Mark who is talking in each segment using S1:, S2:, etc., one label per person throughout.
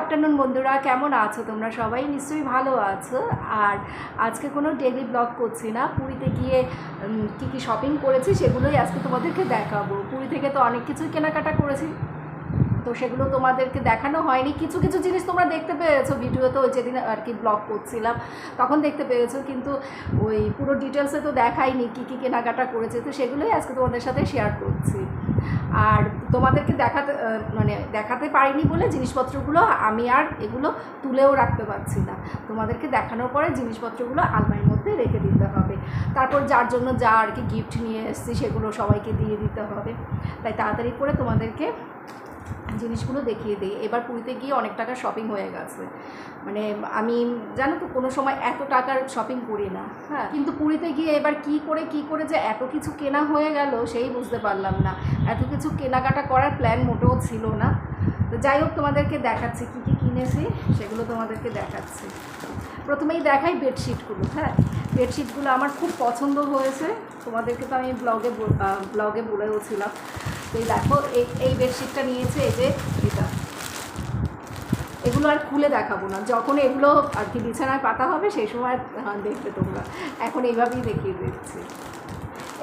S1: Afternoon বন্ধুরা। কেমন আছো? তোমরা সবাই নিশ্চয়ই ভালো আছো। আর আজকে কোনো ডেলি ব্লগ করছি না। পুরীতে গিয়ে কী কী শপিং করেছি সেগুলোই আজকে তোমাদেরকে দেখাবো। পুরী থেকে তো অনেক কিছুই কেনাকাটা করেছি। তো সেগুলো তোমাদেরকে দেখানো হয়নি। কিছু কিছু জিনিস তোমরা দেখতে পেয়েছ। ভিডিওতে ওই যেদিন আর কি ব্লগ করছিলাম, তখন দেখতে পেয়েছ। কিন্তু ওই পুরো ডিটেলসে তো দেখাইনি কী কী কেনাকাটা করেছে। তো সেগুলোই আজকে তোমাদের সাথে শেয়ার করছি। আর তোমাদেরকে দেখাতে মানে দেখাতে পারিনি বলে জিনিসপত্রগুলো আমি আর এগুলো তুলেও রাখতে পারছি না। তোমাদেরকে দেখানোর পরে জিনিসপত্রগুলো আলমারির মধ্যে রেখে দিতে হবে। তারপর যার জন্য যা আর কি গিফট নিয়ে এসেছি সেগুলো সবাইকে দিয়ে দিতে হবে। তাই তাড়াতাড়ি করে তোমাদেরকে জিনিসগুলো দেখিয়ে দিই। এবার পুরীতে গিয়ে অনেক টাকার শপিং হয়ে গেছে। মানে আমি, জানো তো, কোনো সময় এত টাকার শপিং করি না। হ্যাঁ কিন্তু পুরীতে গিয়ে এবার কি করে কি করে যে এত কিছু কেনা হয়ে গেল সেই বুঝতে পারলাম না। এত কিছু কেনাকাটা করার প্ল্যান মোটেও ছিল না। তো যাই হোক, তোমাদেরকে দেখাচ্ছি কী কী কিনেছি, সেগুলো তোমাদেরকে দেখাচ্ছি। প্রথমেই দেখাই বেডশিটগুলো হ্যাঁ? বেডশিটগুলো আমার খুব পছন্দ হয়েছে। তোমাদেরকে তো আমি ব্লগে ব্লগে বলেওছিলাম। এই দেখো, এই এই বেডশিটটা নিয়েছে এই যে এটা। এগুলো আর খুলে দেখাবো না। যখন এগুলো আর কি বিছানায় পাতা হবে, সেই সময় দেখবে তোমরা। এখন এইভাবেই দেখিয়ে দিচ্ছি।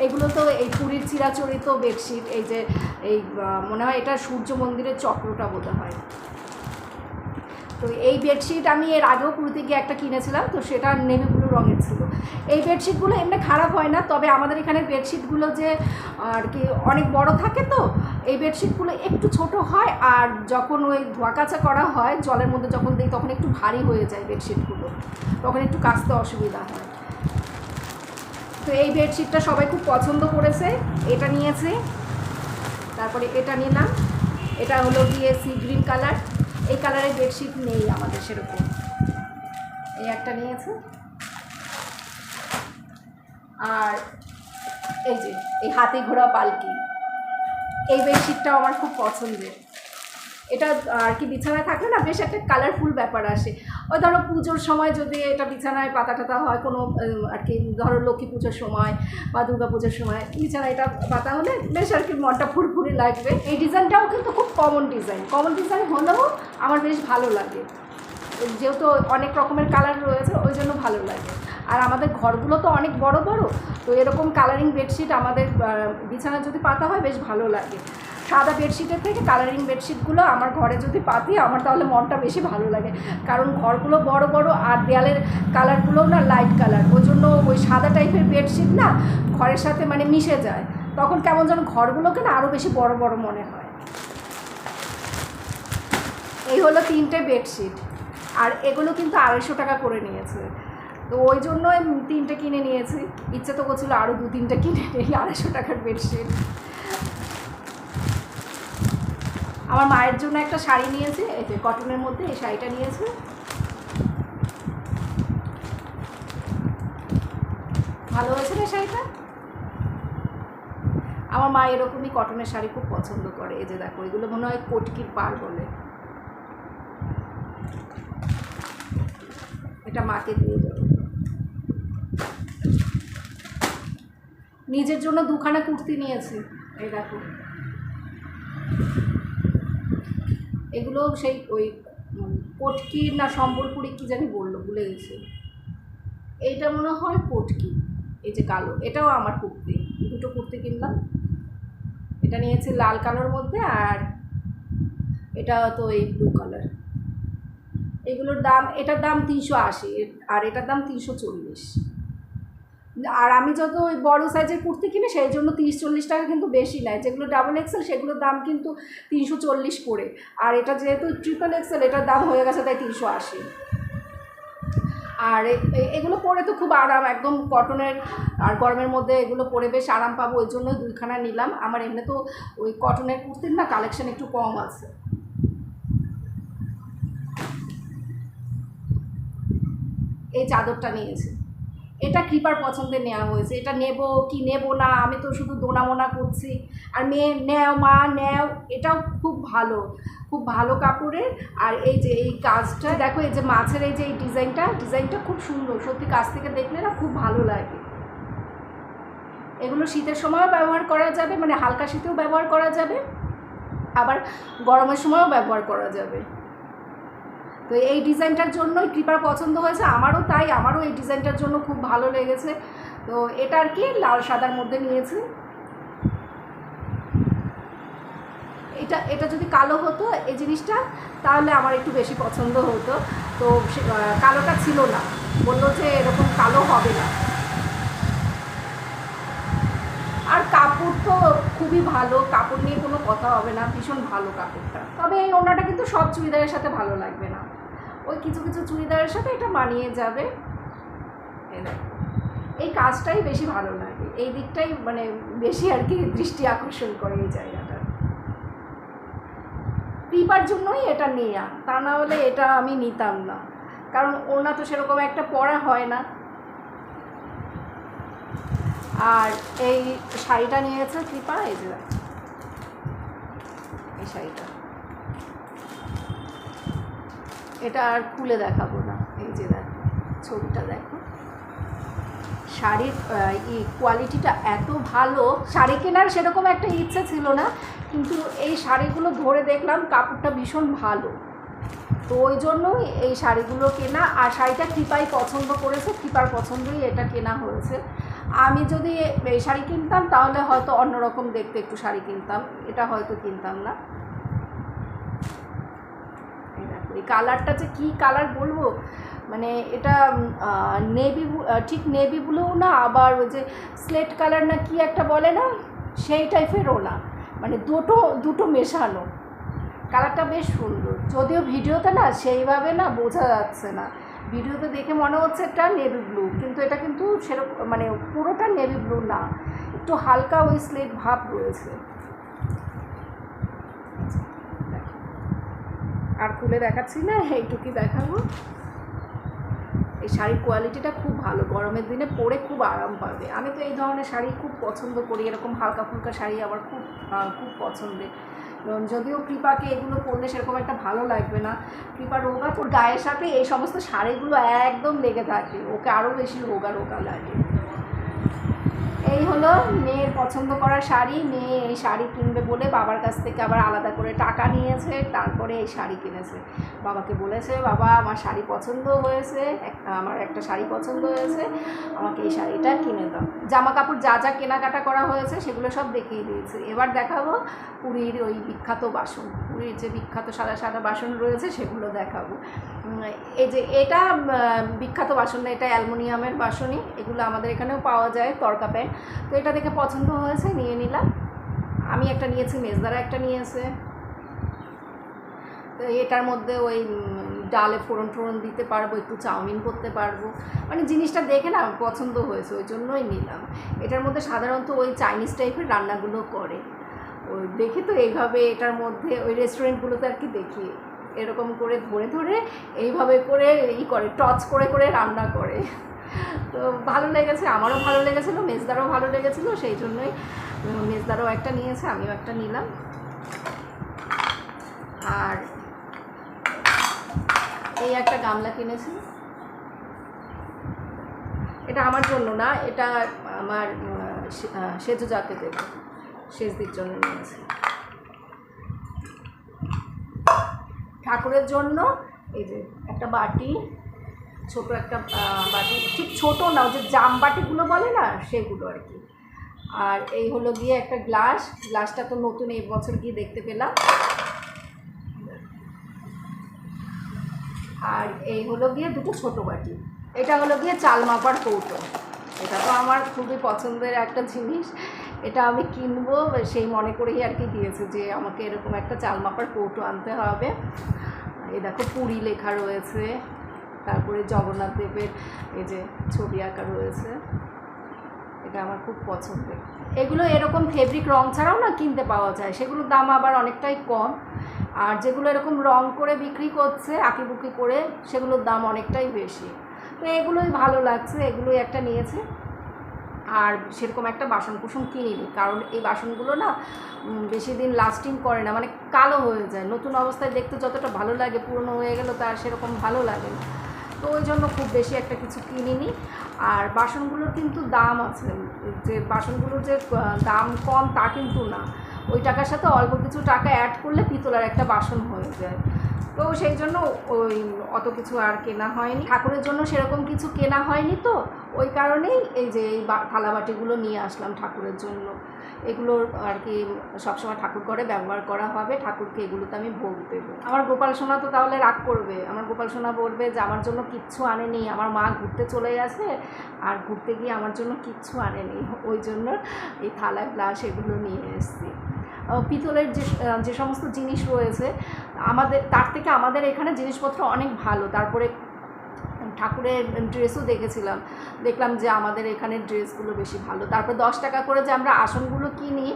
S1: এগুলো তো এই পুরীর চিরাচরিত বেডশিট এই যে, এই মনে হয় এটা সূর্য মন্দিরের চক্রটা বোধ হয় তো এই বেডশিট আমি এর আগেও পুরীতে গিয়ে একটা কিনেছিলাম, তো সেটা নেভি ব্লু রঙের ছিল। এই বেডশিটগুলো এমনি খারাপ হয় না, তবে আমাদের এখানে বেডশিটগুলো যে, আর কি, অনেক বড় থাকে তো, এই বেডশিটগুলো একটু ছোট হয়, আর যখন ওই ধোয়া কাচা করা হয়, জলের মধ্যে যখন দিই, তখন একটু ভারী হয়ে যায় বেডশিটগুলো তখন একটু কাচতে অসুবিধা হয়। তো এই বেডশিটটা সবাই খুব পছন্দ করেছে, এটা নিয়েছে, তারপরে এটা নিলাম, এটা হলো গিয়ে সি গ্রিন কালার। এই কালারের বেডশিট নেই আমাদের সেরকম। এই একটা নিয়েছে। আর এই যে, এই হাতে ঘোরা পালকি। এই বেডশিটটাও আমার খুব পছন্দের। এটা আর কি বিছানায় থাকলে না বেশ একটা কালারফুল ব্যাপার আসে। ওই ধরো পুজোর সময় যদি এটা বিছানায় পাতা টাতা হয়, কোনো আর কি, ধরো লক্ষ্মী পুজোর সময় বা দুর্গা পুজোর সময় বিছানায় এটা পাতা হলে বেশ আর কি মনটা ফুরফুরি লাগবে। এই ডিজাইনটাও কিন্তু খুব কমন ডিজাইন কমন ডিজাইন হলেও আমার বেশ ভালো লাগে। যেহেতু অনেক রকমের কালার রয়েছে, ওই জন্য ভালো লাগে। আর আমাদের ঘরগুলো তো অনেক বড় বড় তো এরকম কালারিং বেডশিট আমাদের আহ, বিছানায় যদি পাতা হয় বেশ ভালো লাগে। সাদা বেডশিটের থেকে কালারিং বেডশিটগুলো আমার ঘরে যদি পাতি আমার তাহলে মনটা বেশি ভালো লাগে। কারণ ঘরগুলো বড় বড় আর দেয়ালের কালারগুলোও না লাইট কালার ওই জন্য ওই সাদা টাইপের বেডশিট না ঘরের সাথে মানে মিশে যায়। তখন কেমন যেন ঘরগুলোকে না আরও বেশি বড় বড় মনে হয়। এই হলো তিনটে বেডশিট আর এগুলো কিন্তু আড়াইশো টাকা করে নিয়েছে। তো ওই জন্য তিনটে কিনে নিয়েছি। ইচ্ছে তো করছিল আরও দু তিনটে কিনে নেই, আড়াইশো টাকার বেডশিট আমার মায়ের জন্য একটা শাড়ি নিয়েছে, এই যে কটনের মধ্যে এই শাড়িটা নিয়েছে। ভালো হয়েছে না শাড়িটা? আমার মা এরকমই কটনের শাড়ি খুব পছন্দ করে, এই যে দেখো, এগুলো মনে হয় কটকির পার বলে। এটা মাকে দিয়ে দেবো। নিজের জন্য দুখানা কুর্তি নিয়েছি। এই দেখো। এগুলো সেই ওই কটকি না সম্বলপুরি কি জানি বলল, ভুলে গেছি। এইটা মনে হয় কটকি, এই যে কালো। এটাও আমার কুর্তি, দুটো কুর্তি কিনলাম। এটা নিয়েছি লাল কালোর মধ্যে আর এটা তো এই ব্লু কালার এগুলোর দাম, এটার দাম তিনশো আশি, আর এটার দাম তিনশো চল্লিশ। আর আমি যত ওই বড়ো সাইজের কুর্তি কিনি, সেই জন্য তিরিশ চল্লিশ টাকা কিন্তু বেশি নেয়। যেগুলো ডাবল এক্সেল সেগুলোর দাম কিন্তু তিনশো চল্লিশ করে আর এটা যেহেতু ট্রিপল এক্সেল এটার দাম হয়ে গেছে তাই তিনশো আশি। আর এগুলো পরে তো খুব আরাম, একদম কটনের আর গরমের মধ্যে এগুলো পরে বেশ আরাম পাবো, ওই জন্য দুইখানা নিলাম। আমার এমনি তো ওই কটনের কুর্তির না কালেকশন একটু কম আছে। এই চাদরটা নিয়েছে। এটা কৃপার পছন্দে নেওয়া হয়েছে, এটা নেব কি নেব না, আমি তো শুধু দোনামোনা করছি। আর মেয়ে, নেও মা, নেও, এটাও খুব ভালো খুব ভালো কাপড়ের। আর এই যে এই কাজটা, দেখো এই যে মাছের এই যে এই ডিজাইনটা ডিজাইনটা খুব সুন্দর, সত্যি কাছ থেকে দেখলে না খুব ভালো লাগে। এগুলো শীতের সময়ও ব্যবহার করা যাবে মানে হালকা শীতেও ব্যবহার করা যাবে, আবার গরমের সময়ও ব্যবহার করা যাবে। তো এই ডিজাইনটার জন্যই কৃপার পছন্দ হয়েছে। আমারও তাই, আমারও এই ডিজাইনটার জন্য খুব ভালো লেগেছে। তো এটা আর কি, লাল সাদার মধ্যে নিয়েছি। এটা এটা যদি কালো হতো এই জিনিসটা, তাহলে আমার একটু বেশি পছন্দ হতো। তো কালোটা ছিল না। বলল যে এরকম কালো হবে না। আর কাপড় তো খুবই ভালো, কাপড় নিয়ে কোনো কথা হবে না। ভীষণ ভালো কাপড়টা। তবে এই ওড়নাটা কিন্তু সব চুড়িদারের সাথে ভালো লাগবে। ওই কিছু কিছু চুড়িদারের সাথে এটা মানিয়ে যাবে। এই কাজটাই বেশি ভালো লাগে। এই দিকটাই মানে বেশি আর কি দৃষ্টি আকর্ষণ করে এই জায়গাটা। কৃপার জন্যই এটা নেয়া। তা না হলে এটা আমি নিতাম না। কারণ ওড়না তো সেরকম একটা পরা হয় না। আর এই শাড়িটা নিয়েছে কৃপা, এই যে এই শাড়িটা। এটা আর খুলে দেখাবো না। এই যে দেখো ছবিটা দেখো। শাড়ির আহ, ই কোয়ালিটিটা এত ভালো শাড়ি কেনার সেরকম একটা ইচ্ছে ছিল না কিন্তু এই শাড়িগুলো ধরে দেখলাম কাপড়টা ভীষণ ভালো। তো ওই জন্যই এই শাড়িগুলো কেনা আর শাড়িটা কৃপাই পছন্দ করেছে কৃপার পছন্দই এটা কেনা হয়েছে। আমি যদি এই শাড়ি কিনতাম তাহলে হয়তো অন্যরকম দেখতে একটু শাড়ি কিনতাম এটা হয়তো কিনতাম না। এই কালারটা যে কী কালার বলব? মানে এটা নেভি ঠিক নেভি ব্লুও না, আবার ওই যে স্লেট কালার না কি একটা বলে না? সেই টাইপেরও না মানে দুটো দুটো মেশানো। কালারটা বেশ সুন্দর। যদিও ভিডিওতে না সেইভাবে না বোঝা যাচ্ছে না। ভিডিওতে দেখে মনে হচ্ছে এটা নেভি ব্লু কিন্তু এটা কিন্তু সেরকম মানে পুরোটা নেভি ব্লু না। একটু হালকা ওই স্লেট ভাব রয়েছে দেখো। আর খুলে দেখাচ্ছি না, এইটুকুই দেখাবো। এই শাড়ির কোয়ালিটিটা খুব ভালো, গরমের দিনে পরে খুব আরাম পাবে। আমি তো এই ধরনের শাড়ি খুব পছন্দ করি, এরকম হালকা ফুলকা শাড়ি আমার খুব খুব পছন্দের। যদিও কৃপাকে এগুলো পরলে সেরকম একটা ভালো লাগবে না। কৃপা রোগা ওর গায়ের সাথে এই সমস্ত শাড়িগুলো একদম লেগে থাকে, ওকে আরও বেশি রোগা রোগা লাগে। এই হলো মেয়ের পছন্দ করা শাড়ি। মেয়ে এই শাড়ি কিনবে বলে বাবার কাছ থেকে আবার আলাদা করে টাকা নিয়েছে, তারপরে এই শাড়ি কিনেছে। বাবাকে বলেছে, বাবা, আমার শাড়ি পছন্দ হয়েছে আমার একটা শাড়ি পছন্দ হয়েছে, আমাকে এই শাড়িটা কিনে দাও। জামা কাপড় যা যা কেনাকাটা করা হয়েছে সেগুলো সব দেখিয়ে দিয়েছে। এবার দেখাবো পুরীর ওই বিখ্যাত বাসন। পুরীর যে বিখ্যাত সাদা সাদা বাসন রয়েছে, সেগুলো দেখাবো। এই যে এটা বিখ্যাত বাসন না, এটা অ্যালমোনিয়ামের বাসনই। এগুলো আমাদের এখানেও পাওয়া যায়, তরকা প্যান। তো এটা দেখে পছন্দ হয়েছে, নিয়ে নিলাম। আমি একটা নিয়েছি, মেজদারা একটা নিয়েছে। তো এটার মধ্যে ওই ডালে ফোড়ন টোড়ন দিতে পারব, একটু চাউমিন করতে পারব। মানে জিনিসটা দেখে না পছন্দ হয়েছে, ওই জন্যই নিলাম। এটার মধ্যে সাধারণত ওই চাইনিজ টাইপের রান্নাগুলো করে। ওই দেখি তো এইভাবে এটার মধ্যে ওই রেস্টুরেন্টগুলোতে আর কি দেখি। এরকম করে ধরে ধরে এইভাবে করে ই করে টচ করে করে রান্না করে। তো ভালো লেগেছে আমারও ভালো লেগেছিলো মেজদারও ভালো লেগেছিলো সেই জন্যই মেজদারও একটা নিয়েছে আমিও একটা নিলাম। আর এই একটা গামলা কিনেছি। এটা আমার জন্য না এটা আমার আহ, সে- আহ, সেজু যাকে দেবো। সেজদির জন্য নিয়েছি। ঠাকুরের জন্য এই যে একটা বাটি, ছোট একটা বাটি, ঠিক ছোট না যে জাম বাটিগুলো বলে না, সেগুলো আর কি। আর এই হলো গিয়ে একটা গ্লাস, গ্লাসটা তো নতুন, এই বছর গিয়ে দেখতে পেলাম। আর এই হলো গিয়ে দুটো ছোট বাটি, এটা হলো গিয়ে চাল মাপার কৌটো। এটা তো আমার খুবই পছন্দের একটা জিনিস। এটা আমি কিনবো, সেই মনে করেই আর কি দিয়েছে যে আমাকে এরকম একটা চাল মাপার কৌটো আনতে হবে। এই দেখো পুরী লেখা রয়েছে, তারপরে জগন্নাথ দেবের এই যে ছবি আঁকা রয়েছে। এটা আমার খুব পছন্দের। এগুলো এরকম ফেব্রিক রং ছাড়াও না কিনতে পাওয়া যায়? সেগুলোর দাম আবার অনেকটাই কম। আর যেগুলো এরকম রং করে বিক্রি করছে, আঁকিবুকি করে, সেগুলোর দাম অনেকটাই বেশি। তো এগুলোই ভালো লাগছে, এগুলোই একটা নিয়েছে। আর সেরকম একটা বাসন কুসন কিনিনি, কারণ এই বাসনগুলো না বেশি দিন লাস্টিং করে না মানে কালো হয়ে যায়। নতুন অবস্থায় দেখতে যতটা ভালো লাগে, পুরনো হয়ে গেলে তার সেরকম ভালো লাগে না। তো ওই জন্য খুব বেশি একটা কিছু কিনিনি। আর বাসনগুলোর কিন্তু দাম আছে। যে বাসনগুলোর যে দাম কম তা কিন্তু না। ওই টাকার সাথে অল্প কিছু টাকা অ্যাড করলে পিতলার একটা বাসন হয়ে যায়। তো সেই জন্য ওই অত কিছু আর কেনা হয়নি। ঠাকুরের জন্য সেরকম কিছু কেনা হয়নি তো। ওই কারণেই এই যে এই থালাবাটিগুলো নিয়ে আসলাম ঠাকুরের জন্য। এগুলো আর কি সবসময় ঠাকুর ঘরে ব্যবহার করা হবে। ঠাকুরকে এগুলোতে আমি ভোগ দেবো। আমার গোপাল সোনা তো তাহলে রাগ করবে। আমার গোপাল সোনা বলবে যে, আমার জন্য কিচ্ছু আনেনি। আমার মা ঘুরতে চলে গেছে আর ঘুরতে গিয়ে আমার জন্য কিচ্ছু আনেনি। ওই জন্য এই থালা গ্লাস এগুলো নিয়ে এসেছি। পিতলের যে যে সমস্ত জিনিস রয়েছে, আমাদের, তার থেকে আমাদের এখানে জিনিসপত্র অনেক ভালো। তারপরে ঠাকুরের ড্রেসও দেখেছিলাম। দেখলাম যে আমাদের এখানে ড্রেসগুলো বেশি ভালো। তারপর দশ টাকা করে যে আমরা আসনগুলো কিনি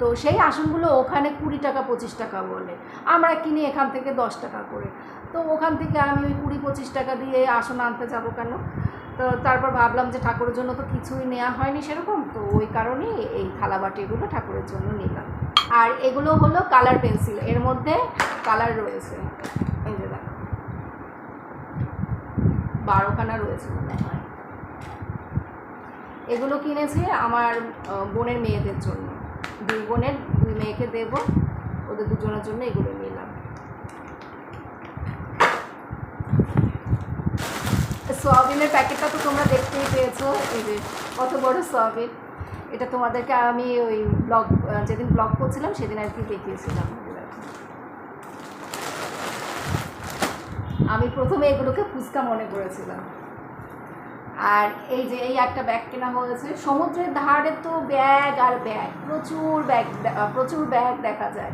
S1: তো সেই আসনগুলো ওখানে কুড়ি টাকা, পঁচিশ টাকা বলে। আমরা কিনি এখান থেকে দশ টাকা করে। তো ওখান থেকে আমি ওই কুড়ি, পঁচিশ টাকা দিয়ে আসন আনতে যাব কেন? তো তারপর ভাবলাম যে ঠাকুরের জন্য তো কিছুই নেওয়া হয়নি সেরকম, তো ওই কারণেই এই থালাবাটিগুলো ঠাকুরের জন্য নিলাম। আর এগুলো হলো কালার পেন্সিল, এর মধ্যে কালার রয়েছে। এই যে দেখো। বারোখানা রয়েছে মনে হয়। এগুলো কিনেছি আমার বোনের মেয়েদের জন্য। দুই বোনের, দুই মেয়েকে দেব, ওদের দুজনের জন্য এগুলো নিলাম। সয়াবিনের প্যাকেটটা তো তোমরা দেখতেই পেয়েছ, এই যে কত বড় সোয়াবিন। এটা তোমাদেরকে আমি ওই ব্লগ, যেদিন ব্লগ করছিলাম, সেদিন আর কি দেখিয়েছিলাম। আমি প্রথমে এগুলোকে ফুচকা মনে করেছিলাম। আর এই যে এই একটা ব্যাগ কেনা হয়েছে, সমুদ্রের ধারে তো ব্যাগ আর ব্যাগ প্রচুর ব্যাগ প্রচুর ব্যাগ দেখা যায়।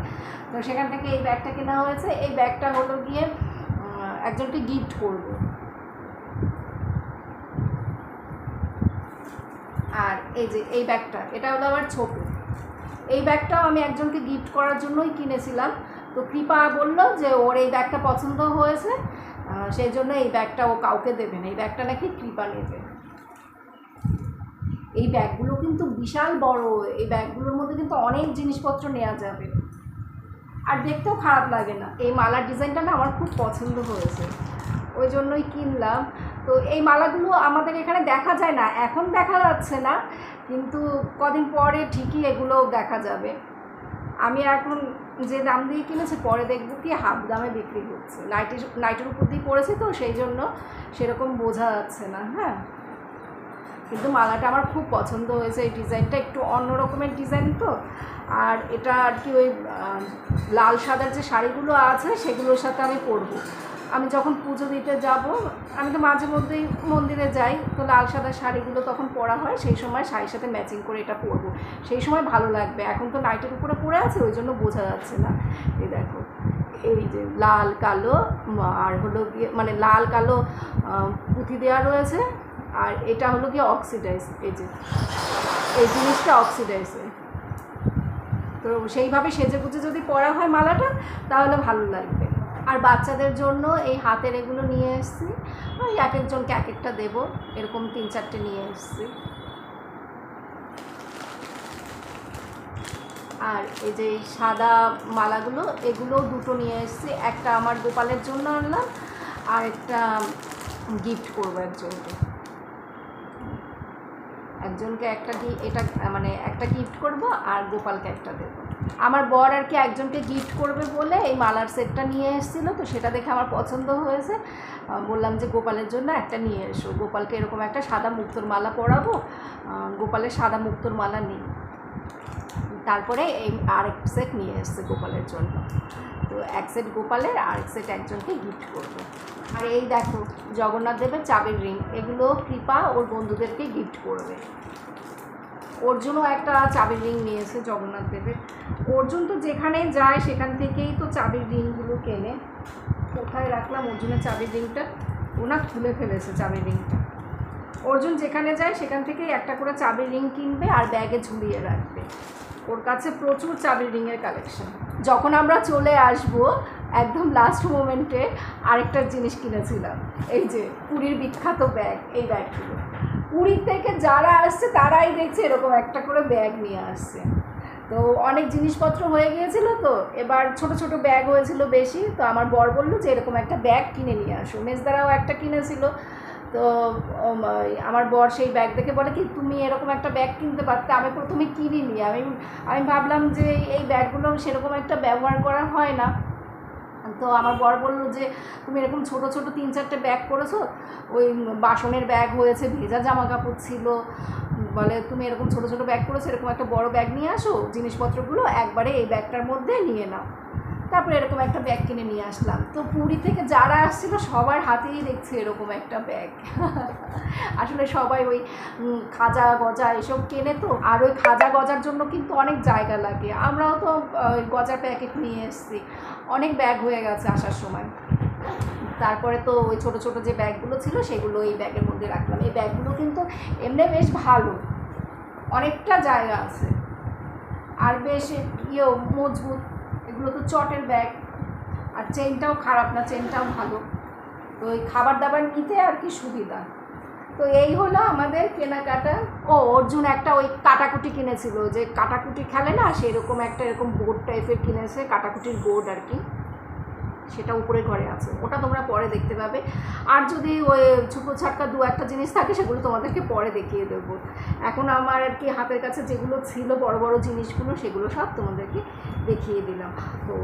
S1: তো সেখান থেকে এই ব্যাগটা কেনা হয়েছে। এই ব্যাগটা হলো গিয়ে একজনকে গিফট করব। আর এই যে, এই ব্যাগটা, এটা হলো আমার ছোট। এই ব্যাগটাও আমি একজনকে গিফট করার জন্যই কিনেছিলাম। তো কৃপা বলল যে, ওর এই ব্যাগটা পছন্দ হয়েছে সেই জন্য এই ব্যাগটা ও কাউকে দেবে না। এই ব্যাগটা নাকি কৃপা নেবে। এই ব্যাগগুলো কিন্তু বিশাল বড়। এই ব্যাগগুলোর মধ্যে কিন্তু অনেক জিনিসপত্র নেওয়া যাবে। আর দেখতেও খারাপ লাগে না। এই মালার ডিজাইনটা না আমার খুব পছন্দ হয়েছে। ওই জন্যই কিনলাম। তো এই মালাগুলো আমাদের এখানে দেখা যায় না, এখন দেখা যাচ্ছে না, কিন্তু কদিন পরে ঠিকই এগুলো দেখা যাবে। আমি এখন যে দাম দিয়ে কিনেছি, পরে দেখব কি হাফ দামে বিক্রি হচ্ছে। নাইটের নাইটের উপর দিয়ে পড়েছি তো, সেই জন্য সেরকম বোঝা যাচ্ছে না হ্যাঁ। কিন্তু মালাটা আমার খুব পছন্দ হয়েছে, এই ডিজাইনটা একটু অন্য রকমের ডিজাইন তো। আর এটা আর কি ওই লাল সাদার যে শাড়িগুলো আছে, সেগুলোর সাথে আমি পরবো। আমি যখন পুজো দিতে যাব, আমি তো মাঝে মধ্যেই মন্দিরে যাই, তো লাল সাদা শাড়িগুলো তখন পরা হয়, সেই সময় শাড়ির সাথে ম্যাচিং করে এটা পরবো। সেই সময় ভালো লাগবে, এখন তো নাইটের উপরে পরে আছে, ওই জন্য বোঝা যাচ্ছে না। এই দেখো, এই যে লাল, কালো, আর হলো গিয়ে মানে লাল, কালো পুঁথি দেওয়া রয়েছে, আর এটা হলো গিয়ে অক্সিডাইজ এই যে, এই জিনিসটা অক্সিডাইজে তো সেইভাবে সেজে গুজে যদি পরা হয় মালাটা, তাহলে ভালো লাগবে। আর বাচ্চাদের জন্য এই হাতের এগুলো নিয়ে এসেছি। ওই এক একজনকে এক একটা দেবো, এরকম তিন চারটে নিয়ে এসছি। আর এই যে সাদা মালাগুলো এগুলো দুটো নিয়ে এসেছি। একটা আমার গোপালের জন্য আনলাম, আর একটা গিফট করব একজনকে। একজনকে একটা এটা মানে একটা গিফট করব, আর গোপালকে একটা দেবো। আমার বর আর কি একজনকে গিফট করবে বলে এই মালার সেটটা নিয়ে এসেছিল, তো সেটা দেখে আমার পছন্দ হয়েছে। বললাম যে গোপালের জন্য একটা নিয়ে এসো। গোপালকে এরকম একটা সাদা মুক্তোর মালা পরাবো। গোপালের সাদা মুক্তোর মালা নেই। তারপরে এই আরেক সেট নিয়ে এসছে গোপালের জন্য। তো এক সেট গোপালের আর এক সেট একজনকে গিফট করব। আর এই দেখো, জগন্নাথ দেবের চাবির রিং এগুলো কৃপা ওর বন্ধুদেরকে গিফট করবে। অর্জুনও একটা চাবির রিং নিয়েছে জগন্নাথ দেবের। অর্জুন তো যেখানে যায়, সেখান থেকেই তো চাবির রিংগুলো কেনে। কোথায় রাখলাম? অর্জুনের চাবির রিংটা ওনা খুলে ফেলেছে চাবির রিংটা অর্জুন যেখানে যায়, সেখান থেকেই একটা করে চাবির রিং কিনবে আর ব্যাগে ঝুলিয়ে রাখবে। ওর কাছে প্রচুর চাবির রিংয়ের কালেকশন যখন আমরা চলে আসব, একদম লাস্ট মোমেন্টে আরেকটা জিনিস কিনেছিলাম। এই যে, পুরীর বিখ্যাত ব্যাগ এই ব্যাগগুলো পুরীর থেকে যারা আসছে, তারাই দেখছে এরকম একটা করে ব্যাগ নিয়ে আসছে। তো অনেক জিনিসপত্র হয়ে গিয়েছিল তো, এবার ছোট ছোট ব্যাগ হয়েছিল বেশি, তো আমার বর বলল যে এরকম একটা ব্যাগ কিনে নিয়ে আসো। মেজদারাও একটা কিনেছিল, তো আমার বর সেই ব্যাগ দেখে বলে কি, তুমি এরকম একটা ব্যাগ কিনতে পারতে, আমি প্রথমে কিনিনি। আমি আমি ভাবলাম যে এই ব্যাগগুলো সেরকম একটা ব্যবহার করা হয় না। তো আমার বর বলল যে, তুমি এরকম ছোট ছোট তিন চারটে ব্যাগ করেছ ওই বাসনের ব্যাগ হয়েছে, ভেজা জামা কাপড় ছিল। বলে, তুমি এরকম ছোট ছোট ব্যাগ করেছ এরকম একটা বড় ব্যাগ নিয়ে আসো, জিনিসপত্রগুলো একবারে এই ব্যাগটার মধ্যে নিয়ে নাও। তারপরে এরকম একটা ব্যাগ কিনে নিয়ে আসলাম। তো পুরী থেকে যারা আসছিল সবার হাতেই দেখছি এরকম একটা ব্যাগ আসলে সবাই ওই খাজা গজা এসব কেনে তো, আর ওই খাজা গজার জন্য কিন্তু অনেক জায়গা লাগে। আমরাও তো গজার প্যাকেট নিয়ে এসেছি। অনেক ব্যাগ হয়ে গেছে আসার সময়। তারপরে তো ওই ছোট ছোট যে ব্যাগগুলো ছিল, সেগুলো এই ব্যাগের মধ্যে রাখলাম। এই ব্যাগগুলো কিন্তু এমনি বেশ ভালো। অনেকটা জায়গা আছে। আর বেশ ইয়ে মজবুত। এগুলো তো চটের ব্যাগ আর চেনটাও খারাপ না চেনটাও ভালো। তো ওই খাবার দাবার নিতে আর কি সুবিধা? তো এই হলো আমাদের কেনাকাটা। ও, অর্জুন একটা ওই কাটাকুটি কিনেছিল। যে কাটাকুটি খেলে না, সেরকম একটা এরকম বোর্ড টাইপের কিনেছে, কাটাকুটির বোর্ড আর কি। সেটা উপরে ঘরে আছে। ওটা তোমরা পরে দেখতে পাবে। আর যদি ওই ছোটো ছাটকা দু একটা জিনিস থাকে, সেগুলো তোমাদেরকে পরে দেখিয়ে দেবো। এখন আমার আর কি হাতের কাছে যেগুলো ছিল বড় বড় জিনিসগুলো, সেগুলো সব তোমাদেরকে দেখিয়ে দিলাম। তো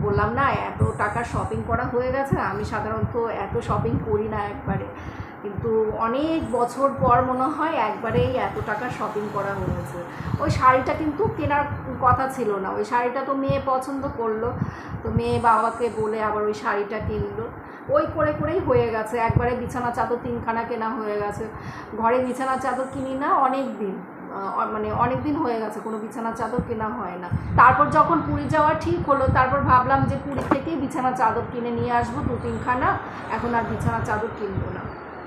S1: বললাম না, এত টাকার শপিং করা হয়ে গেছে। আমি সাধারণত এত শপিং করি না একবারে। কিন্তু অনেক বছর পর মনে হয় একবারেই এত টাকা শপিং করা হয়েছে। ওই শাড়িটা কিন্তু কেনার কথা ছিল না। ওই শাড়িটা তো মেয়ে পছন্দ করল। তো মেয়ে বাবাকে বলে আবার ওই শাড়িটা কিনলো। ওই করে করেই হয়ে গেছে। একবারে বিছানা চাদর তিনখানা কেনা হয়ে গেছে। ঘরে বিছানা চাদর কিনি না অনেক দিন মানে অনেক দিন হয়ে গেছে। কোনো বিছানা চাদর কেনা হয় না। তারপর যখন পুরী যাওয়া ঠিক হলো, তারপর ভাবলাম যে পুরী থেকেই বিছানা চাদর কিনে নিয়ে আসব দু তিনখানা। এখন আর বিছানা চাদর কিনবো না।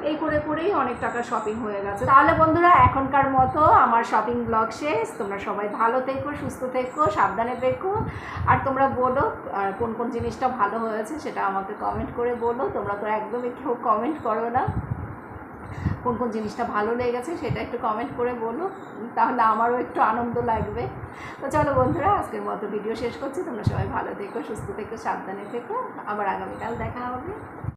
S1: এই করে করেই অনেক টাকা শপিং হয়ে গেছে। তাহলে বন্ধুরা, এখনকার মতো আমার শপিং ব্লগ শেষ। তোমরা সবাই ভালো থেকো, সুস্থ থেকো, সাবধানে থেকো। আর তোমরা বলো কোন কোন জিনিসটা ভালো হয়েছে সেটা আমাকে কমেন্ট করে বলো। তোমরা তো একদমই কেউ কমেন্ট করো না। কোন কোন জিনিসটা ভালো লেগেছে সেটা একটু কমেন্ট করে বলো। তাহলে আমারও একটু আনন্দ লাগবে। তো চলো বন্ধুরা, আজকের মতো ভিডিও শেষ করছি। তোমরা সবাই ভালো থেকো, সুস্থ থেকো, সাবধানে থেকো। আবার আগামীকাল দেখা হবে।